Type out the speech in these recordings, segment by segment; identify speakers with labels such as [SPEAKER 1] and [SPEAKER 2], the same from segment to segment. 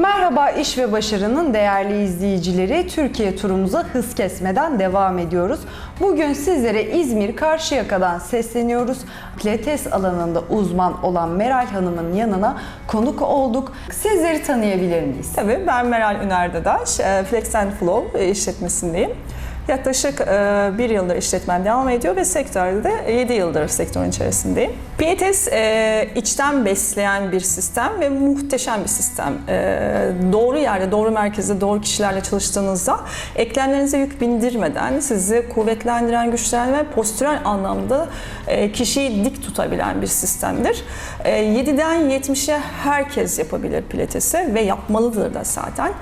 [SPEAKER 1] Merhaba iş ve başarının değerli izleyicileri. Türkiye turumuza hız kesmeden devam ediyoruz. Bugün sizlere İzmir Karşıyaka'dan sesleniyoruz. Pilates alanında uzman olan Meral Hanım'ın yanına konuk olduk. Sizleri tanıyabilir miyiz?
[SPEAKER 2] Tabii ben Meral Üner Dadaş, e, Flex and Flow işletmesindeyim. Yaklaşık e, bir yıldır işletmem devam ediyor ve sektörde de 7 yıldır sektörün içerisindeyim. Pilates e, içten besleyen bir sistem ve muhteşem bir sistem. E, doğru yerde, doğru merkezde, doğru kişilerle çalıştığınızda eklemlerinize yük bindirmeden sizi kuvvetlendiren, güçlendiren ve postürel anlamda e, kişiyi dik tutabilen bir sistemdir. E, 7'den 70'e herkes yapabilir pilatesi ve yapmalıdır da zaten.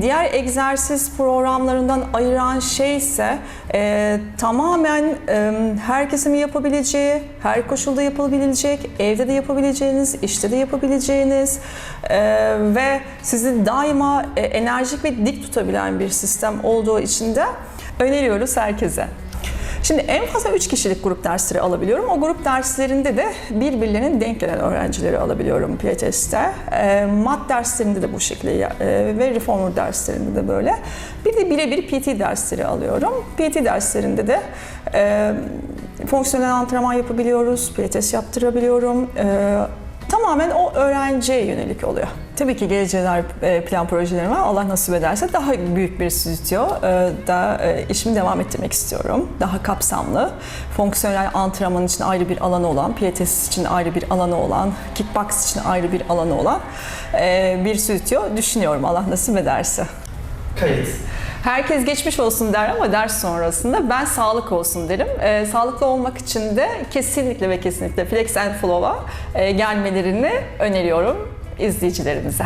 [SPEAKER 2] Diğer egzersiz programlarından ayıran şey ise e, tamamen e, herkesin yapabileceği, her koşulda yapılabilecek, evde de yapabileceğiniz, işte de yapabileceğiniz e, ve sizi daima e, enerjik ve dik tutabilen bir sistem olduğu için de öneriyoruz herkese. Şimdi en fazla 3 kişilik grup dersleri alabiliyorum. O grup derslerinde de birbirlerinin denk gelen öğrencileri alabiliyorum Pilates'te. E, mat derslerinde de bu şekilde e, ve reformer derslerinde de böyle. Bir de birebir PT dersleri alıyorum. PT derslerinde de e, fonksiyonel antrenman yapabiliyoruz, Pilates yaptırabiliyorum. E, tamamen o öğrenciye yönelik oluyor. Tabii ki geleceğler e, plan projelerim var. Allah nasip ederse daha büyük bir stüdyo e, da e, işimi devam ettirmek istiyorum. Daha kapsamlı, fonksiyonel antrenman için ayrı bir alanı olan, pilates için ayrı bir alanı olan, kickbox için ayrı bir alanı olan bir stüdyo düşünüyorum Allah nasip ederse.
[SPEAKER 3] Kayıt.
[SPEAKER 2] Herkes geçmiş olsun der ama ders sonrasında ben sağlık olsun derim. Ee, sağlıklı olmak için de kesinlikle ve kesinlikle Flex and Flow'a e, gelmelerini öneriyorum izleyicilerimize.